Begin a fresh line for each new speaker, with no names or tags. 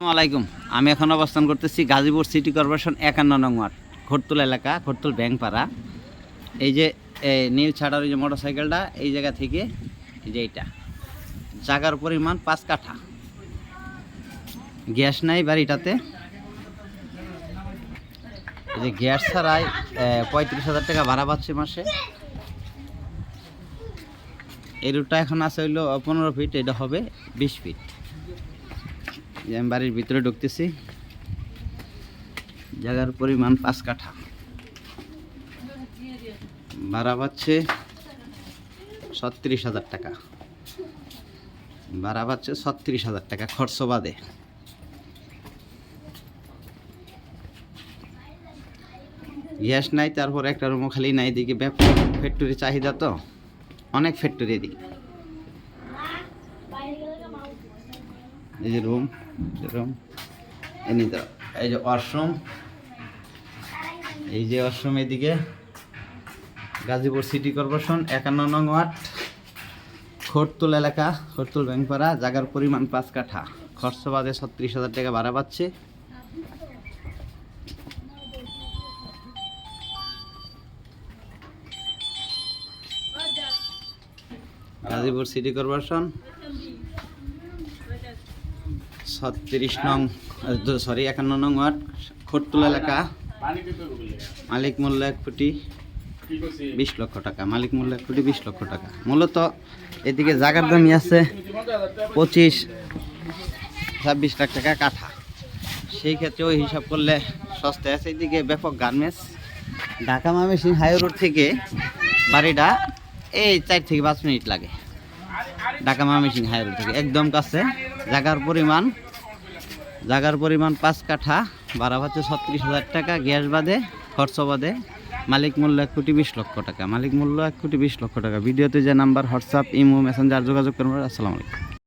আলাইকুম। আমি এখন অবস্থান করতেছি গাজীপুর সিটি কর্পোরেশন একান্ন নং ওয়ার্ড এলাকা, খরতুল ব্যাংপাড়া। এই যে নীল ছাড়ার ওই যে মোটর সাইকেলটা এই জায়গা থেকে যে এইটা। জায়গার পরিমাণ পাঁচ কাঠা। গ্যাস নাই বাড়িটাতে। এই যে গ্যাস ছাড়াই পঁয়ত্রিশ হাজার টাকা ভাড়া পাচ্ছে মাসে। এই রুটটা এখন আছে হইল, পনেরো ফিট, এটা হবে বিশ ফিট। যে আমি বাড়ির ভিতরে ঢুকতেছি। জায়গার পরিমাণ পাঁচ কাঠা। ভাড়া পাচ্ছে ছত্রিশ হাজার টাকা। ভাড়া পাচ্ছে ছত্রিশ হাজার টাকা খরচ বাদে। গ্যাস নাই, তারপর একটা রুমও খালি নাই এদিকে ব্যাপক ফ্যাক্টরি চাহিদা তো। অনেক ফ্যাক্টরি এদিকে। এই যে রুম রুম এনে দাও এই যে ওয়াশরুম, এই যে ওয়াশরুম এদিকে, গাজীপুর সিটি কর্পোরেশন, একান্ন নং ওয়ার্ড, খরতুল এলাকা, খরতুল ব্যাংপাড়া জায়গার পরিমাণ পাঁচ কাঠা। খরচ বাদে ছত্রিশ হাজার টাকা ভাড়া পাচ্ছে। গাজীপুর সিটি কর্পোরেশন ছত্রিশ নং সরি একান্ন নং ওয়ার্ড, খরতুল এলাকা। মালিক মূল্য এক কোটি বিশ লক্ষ টাকা, মালিক মূল্য এক কোটি বিশ লক্ষ টাকা। মূলত এদিকে জাগার দামি আছে পঁচিশ, ছাব্বিশ লাখ টাকা কাঠা। সেই ক্ষেত্রে ওই হিসাব করলে সস্তায় আছে। এদিকে ব্যাপক garments, Dhaka Mymensingh high road থেকে বাড়িটা এই চার থেকে পাঁচ মিনিট লাগে। ঢাকা মামেসিং হাই রোড থেকে, একদম কাছে। জায়গার পরিমাণ, জাগার পরিমাণ পাঁচ কাঠা, ভাড়া হচ্ছে ছত্রিশ হাজার টাকা, গ্যাস বাদে, খরচ বাদে, মালিক মূল্য এক কোটি বিশ লক্ষ টাকা। মালিক মূল্য এক কোটি বিশ লক্ষ টাকা। ভিডিওতে যে নাম্বার, হোয়াটসঅ্যাপ, ইমো, মেসেঞ্জার যোগাযোগ করবেন আসসালামু আলাইকুম।